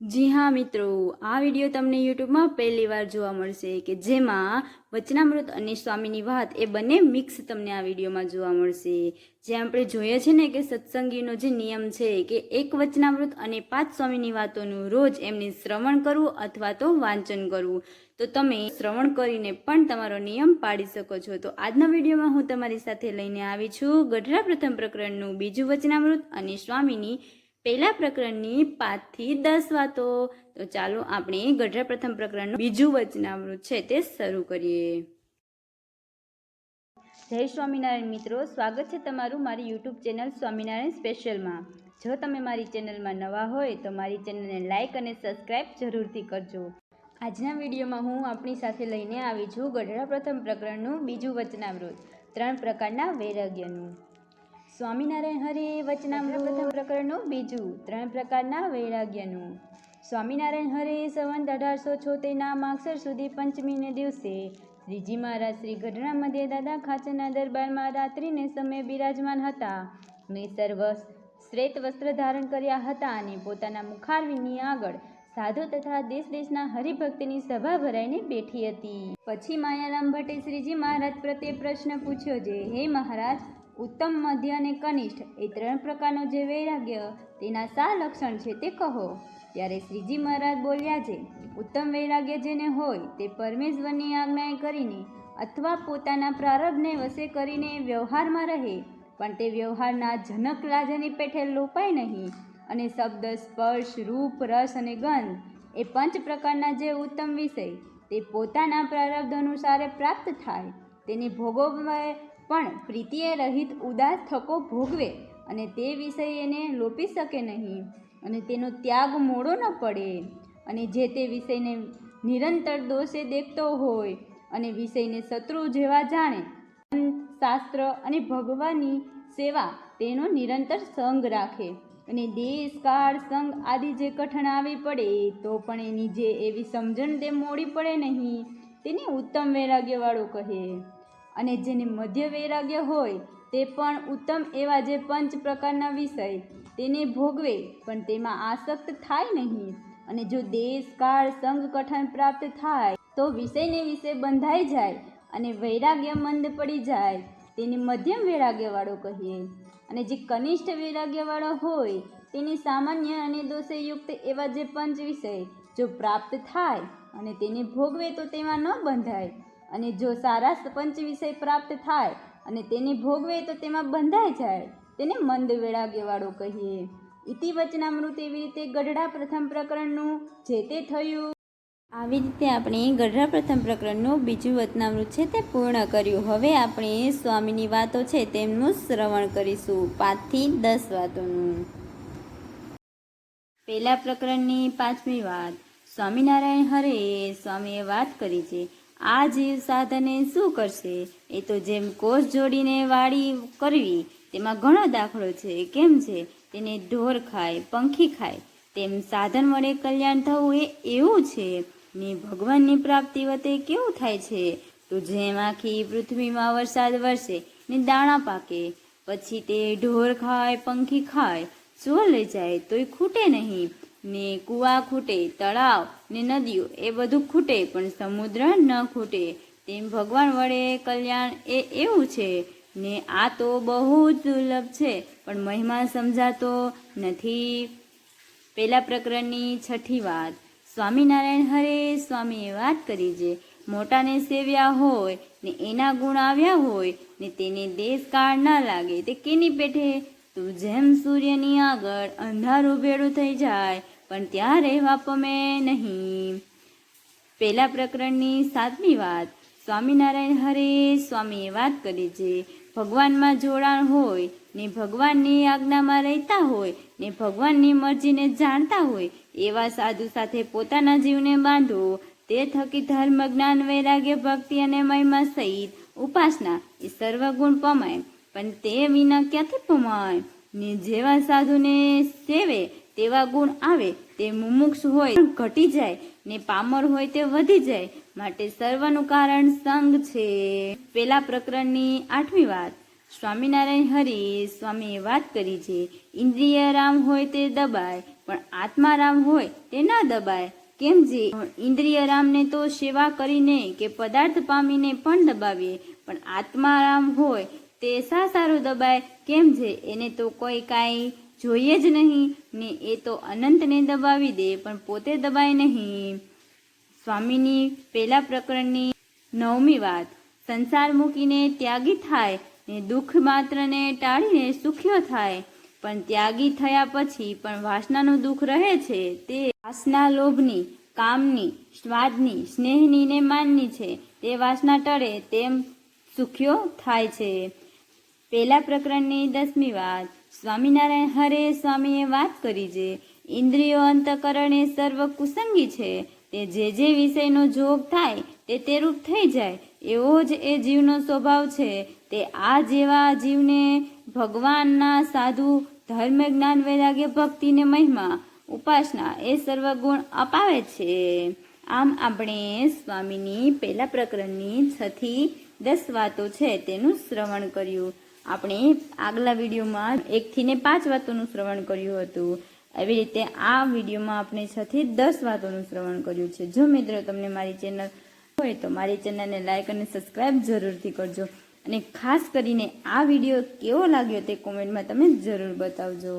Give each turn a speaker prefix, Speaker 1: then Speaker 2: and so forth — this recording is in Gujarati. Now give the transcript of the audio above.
Speaker 1: જી હા, મિત્રો. આ વીડિયો તમને યુટ્યુબમાં પહેલી વાર જોવા મળશે કે જેમાં વચનામૃત અને સ્વામીની વાત એ બંને મિક્સ તમને આ વિડીયોમાં જોવા મળશે. જે આપણે જોઈએ છે ને કે સત્સંગીનો જે નિયમ છે કે એક વચનામૃત અને પાંચ સ્વામીની વાતોનું રોજ એમને શ્રવણ કરવું અથવા તો વાંચન કરવું. તો તમે શ્રવણ કરીને પણ તમારો નિયમ પાડી શકો છો. તો આજના વિડીયોમાં હું તમારી સાથે લઈને આવી છું ગઢડા પ્રથમ પ્રકરણનું બીજું વચનામૃત અને સ્વામીની પહેલા પ્રકરણની પાંચથી દસ વાતો. તો ચાલો આપણે ગઢડા પ્રથમ પ્રકરણનું બીજું વચનામૃત છે તે શરૂ કરીએ. જય સ્વામિનારાયણ મિત્રો, સ્વાગત છે તમારું મારી યુટ્યુબ ચેનલ સ્વામિનારાયણ સ્પેશિયલમાં. જો તમે મારી ચેનલમાં નવા હોય તો મારી ચેનલને લાઇક અને સબસ્ક્રાઇબ જરૂરથી કરજો. આજના વિડીયોમાં હું આપણી સાથે લઈને આવી છું ગઢડા પ્રથમ પ્રકરણનું બીજું વચનામૃત ત્રણ પ્રકારના વૈરાગ્યનું. સ્વામિનારાયણ હરે વચનામૃત પ્રથમ પ્રકરણનું બીજું ત્રણ પ્રકારના વૈરાગ્યનું. સ્વામિનારાયણ હરે સંવંત અઢારસો છોતેરના માગસર સુધી પંચમીને દિવસે શ્રીજી મહારાજ શ્રી ગઢડા મધ્ય દાદા ખાચરના દરબારમાં રાત્રિને સમયે બિરાજમાન હતા. ને સર્વ શ્રેત વસ્ત્ર ધારણ કર્યા હતા અને પોતાના મુખારવીની આગળ સાધુ તથા દેશ દેશના હરિભક્તની સભા ભરાઈને બેઠી હતી. પછી માયારામ ભટ્ટે શ્રીજી મહારાજ પ્રત્યે પ્રશ્ન પૂછ્યો જે હે મહારાજ ઉત્તમ મધ્ય અને કનિષ્ઠ એ ત્રણ પ્રકારનો જે વૈરાગ્ય તેના શા લક્ષણ છે તે કહો. ત્યારે શ્રીજી મહારાજ બોલ્યા છે, ઉત્તમ વૈરાગ્ય જેને હોય તે પરમેશ્વરની આજ્ઞાએ કરીને અથવા પોતાના પ્રારબ્ધને વશે કરીને વ્યવહારમાં રહે, પણ તે વ્યવહારના જનક લાજની પેઠે લોપાય નહીં અને શબ્દ, સ્પર્શ, રૂપ, રસ અને ગંધ એ પંચ પ્રકારના જે ઉત્તમ વિષય તે પોતાના પ્રારબ્ધ અનુસારે પ્રાપ્ત થાય. તેને ભોગવવા પણ પ્રીતિએ રહિત ઉદાસ થકો ભોગવે અને તે વિષય એને લોપી શકે નહીં અને તેનો ત્યાગ મોડો ન પડે અને જે તે વિષયને નિરંતર દોષે દેખતો હોય અને વિષયને શત્રુ જેવા જાણે શાસ્ત્ર અને ભગવાનની સેવા તેનો નિરંતર સંગ રાખે અને દેશ, કાળ, સંગ આદિ જે કઠણ આવી પડે, તો પણ એની જે એવી સમજણ તે મોડી પડે નહીં, તેને ઉત્તમ વૈરાગ્યવાળો કહે. અને જેને મધ્ય વૈરાગ્ય હોય તે પણ ઉત્તમ એવા જે પંચ પ્રકારના વિષય, તેને ભોગવે, પણ તેમાં આસક્ત થાય નહીં. અને જો દેશ, કાળ, સંઘ કઠણ પ્રાપ્ત થાય, તો વિષયને વિશે બંધાઈ જાય અને વૈરાગ્ય મંદ પડી જાય, તેને મધ્યમ વૈરાગ્યવાળો કહીએ. અને જે કનિષ્ઠ વૈરાગ્યવાળો હોય, તેને સામાન્ય અને દોષયુક્ત એવા જે પંચ વિષય, જો પ્રાપ્ત થાય અને તેને ભોગવે તો તેમાં ન બંધાય. અને જો સારા પંચ વિષય પ્રાપ્ત થાય અને તેને ભોગવે તો તેમાં બંધાઈ જાય, તેને મંદ વૈરાગ્યવાળો કહીએ. ઇતિ વચનામૃત એવી રીતે ગઢડા પ્રથમ પ્રકરણનું જે તે થયું. આવી રીતે આપણે ગઢડા પ્રથમ પ્રકરણનું બીજું વચનામૃત છે તે પૂર્ણ કર્યું. હવે આપણે સ્વામીની વાતો છે તેમનું શ્રવણ કરીશું. પાંચથી દસ વાતોનું. પહેલા પ્રકરણની પાંચમી વાત. સ્વામિનારાયણ હરે, સ્વામીએ વાત કરી છે. આ જીવ સાધને શું કરશે? એ તો જેમ કોષ જોડીને વાડી કરવી, તેમાં ઘણો દાખલો છે. કેમ છે? તેને ઢોર ખાય, પંખી ખાય. તેમ સાધન વડે કલ્યાણ થવું એ એવું છે. ને ભગવાનની પ્રાપ્તિ વતે કેવું થાય છે? તો જેમ આખી પૃથ્વીમાં વરસાદ વરસે, ને દાણા પાકે, પછી તે ઢોર ખાય, પંખી ખાય શું લઈ જાય તોય ખૂટે નહીં. ને કૂવા ખૂટે, તળાવ ને નદીઓ, એ બધું ખૂટે, પણ સમુદ્ર ન ખૂટે. તેમ ભગવાન વડે કલ્યાણ એ એવું છે. ને આ તો બહુ જ દુર્લભ છે, પણ મહિમા સમજાતો નથી. પહેલા પ્રકરણની છઠ્ઠી વાત. સ્વામિનારાયણ હરે સ્વામીએ વાત કરી છે મોટાને સેવ્યા હોય, ને એના ગુણ આવ્યા હોય, ને તેને દેશ કાળ ન લાગે, તે કેની પેઠે? તું જેમ સૂર્યની આગળ અંધારું ભેળું થઈ જાય પણ ત્યાં રહેવા પમે નહીં. પહેલા પ્રકરણની સાતમી વાત. સ્વામિનારાયણ હરે સ્વામીએ વાત કરી છે ભગવાનમાં જોડાણ હોય, ને ભગવાનની આજ્ઞામાં રહેતા હોય, ને ભગવાનની મરજીને જાણતા હોય, એવા સાધુ સાથે પોતાના જીવને બાંધો. તે થકી ધર્મ જ્ઞાન વૈરાગ્ય ભક્તિ અને મહિમા સહિત ઉપાસના એ સર્વગુણ પમાય. પણ તે વિના ક્યાંથી પમાય? ને જેવા સાધુને સેવે, તેવા ગુણ આવે તે મુમુક્ષ હોય, ઘટી જાય, ને પામર હોય તે વધી જાય. માટે સર્વનું કારણ સંગ છે. પેલા પ્રકરણની આઠમી વાત. સ્વામિનારાયણ હરિ સ્વામીએ વાત કરી છે, ઇન્દ્રિય રામ હોય તે દબાય, પણ આત્મા રામ હોય તે ન દબાય. કેમ જે? ઇન્દ્રિયરામને તો સેવા કરીને કે પદાર્થ પામીને પણ દબાવીએ, પણ આત્મા રામ હોય તે શા સારું દબાય? કેમ છે એને તો કોઈ કાંઈ જોઈએ જ નહીં. ને એ તો અનંતને દબાવી દે, પણ પોતે દબાય નહીં. સ્વામીની પેલા પ્રકરણની નવમી વાત. સંસાર મૂકીને ત્યાગી થાય ને દુઃખ માત્રને ટાળીને સુખ્યો થાય. પણ ત્યાગી થયા પછી પણ વાસનાનું દુઃખ રહે છે. તે વાસના લોભની, કામની, સ્વાદની, સ્નેહની ને માનની છે. તે વાસના ટળે તેમ સુખ્યો થાય છે. પેલા પ્રકરણની દસમી વાત. સ્વામિનારાયણ હરે સ્વામીએ વાત કરી છે ઇન્દ્રિયો અંતકરણ એ સર્વ કુસંગી છે. તે જે જે વિષયનો જોગ થાય તે તે રૂપ થઈ જાય. એવો જ એ જીવનો સ્વભાવ છે. તે આ જેવા જીવને ભગવાનના સાધુ ધર્મ જ્ઞાન વૈરાગ્ય, ભક્તિને મહિમા, ઉપાસના એ સર્વ ગુણ અપાવે છે. આમ આપણે સ્વામીની પહેલા પ્રકરણની છથી દસ વાતો છે તેનું શ્રવણ કર્યું. આપણે આગલા વિડીયોમાં એકથી ને પાંચ વાતોનું શ્રવણ કર્યું હતું. એવી રીતે આ વિડીયોમાં આપણે છથી દસ વાતોનું શ્રવણ કર્યું છે. જો મિત્રો તમને મારી ચેનલ હોય તો મારી ચેનલને લાઇક અને સબસ્ક્રાઈબ જરૂરથી કરજો. અને ખાસ કરીને આ વીડિયો કેવો લાગ્યો તે કોમેન્ટમાં તમે જરૂર બતાવજો.